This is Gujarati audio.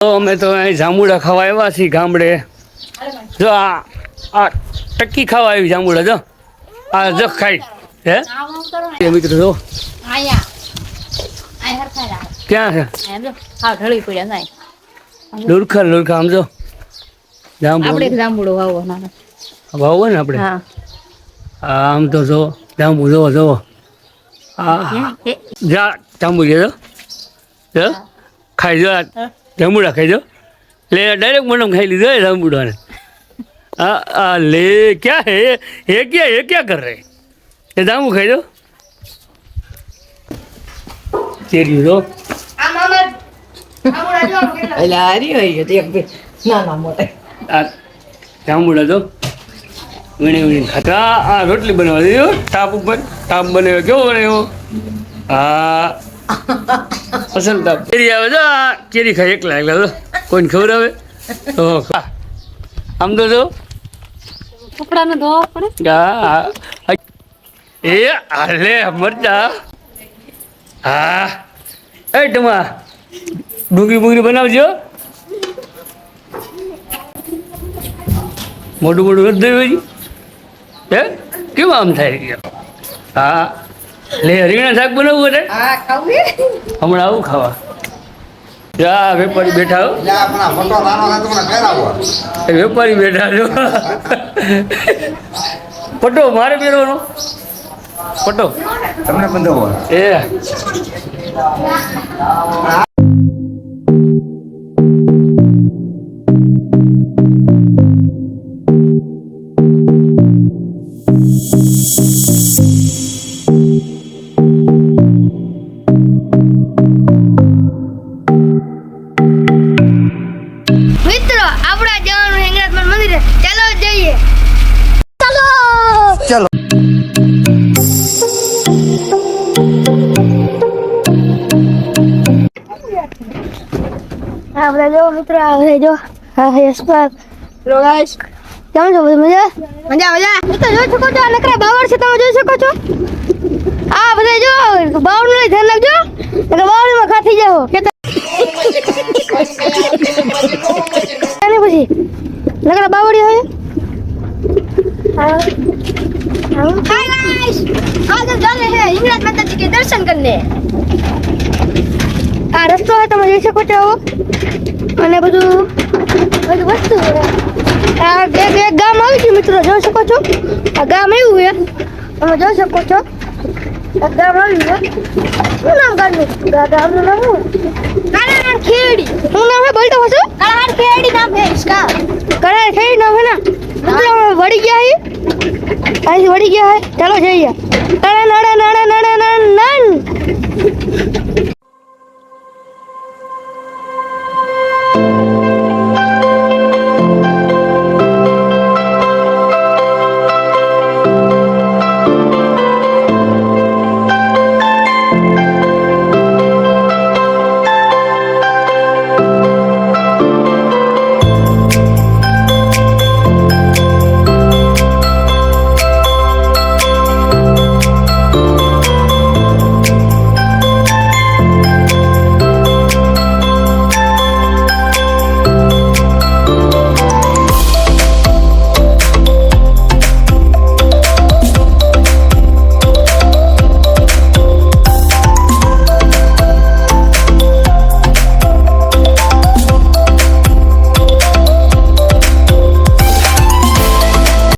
અમે તો અહીં જાંબુડા ખાવા આવ્યા છીએ ગામડે. જો આ આ ટકી ખાવા આવી જાંબુડા જો. આ જો ખાઈ. હે? મિત્રો જો. ક્યાં છે? લુરખા લુરખા આમ જો. જાંબુ. આપણે જાંબુડો વાવો ને આપણે. આમ તો જો જાંબુ જોવો જોવો. આ? જા જાંબુ જો. ખાઈ જો જાંબુડા ખાઈ દો લે ડાયરેક્ટ મોઢામાં ખાઈ લીધો જાંબુડાને આ આ લે ક્યાં હે? હે ક્યાં હે ક્યાં કર રહે એ જાંબુ ખાઈ દો કેરી દો જાંબુડા દો વીણી વીણી ખાતા આ રોટલી બનાવવા દીધો ટાપ ઉપર. તાપ બનાવ્યો કેવો બનાવ્યો? હા અસલ તાપ કેરી આવે તો કેરી ખાઈ એકલા એકલા તો કોઈને ખબર આવે? આમ તો જો. કપડાને ધોવા પડે? આ. એ આલે મરતા હા. એ ટમા ડુંગળી બુંગળી બનાવજો મોટું મોટું કરી દેવું હે? કેમ આમ થાય? હા. લે રીંગણા શાક બનાવવું અરે હમણાં આવું ખાવા. જા વેપારી બેઠા હો. વેપારી બેઠા છો. પટો મારે પહેરવાનો? પટો તમને બંધ એ. હા બધા જો મિત્રો આ બધા જો હા હા યશપાલ હેલો ગાઈસ કેમ છો બધા મજા મજા મજા મિત્રો જોઈ શકો છો આ નકરા બાવળ છે તમે જોઈ શકો છો આ બધા જો બાવળ નું ધ્યાન રાખજો એટલે બાવળ માં ખાતી જાઓ કે અને પછી નકરા બાવળી હોય हाय गाइस आज हम जा रहे हैं हिंगलाज माता जी के दर्शन करने આ રસ્તો હોય તમે જોઈ શકો છો આવો અને બધું બધું વસ્તુ આ એક એક ગામ આવ્યું છે મિત્રો જોઈ શકો છો? આ ગામ આવ્યું છે. તમે જોઈ શકો છો? આ ગામ આવ્યું શું નામ ગામનું? ગામનું નામ ખેડી શું નામ છે બોલતો હશો? કળાર ખેડી નામ છે ઇસકા ખેડી નામ છે ના? વળી ગયા હી? વળી ગયા હે? ચાલો જઈએ. ટણા નડા નડા નડા નડા નન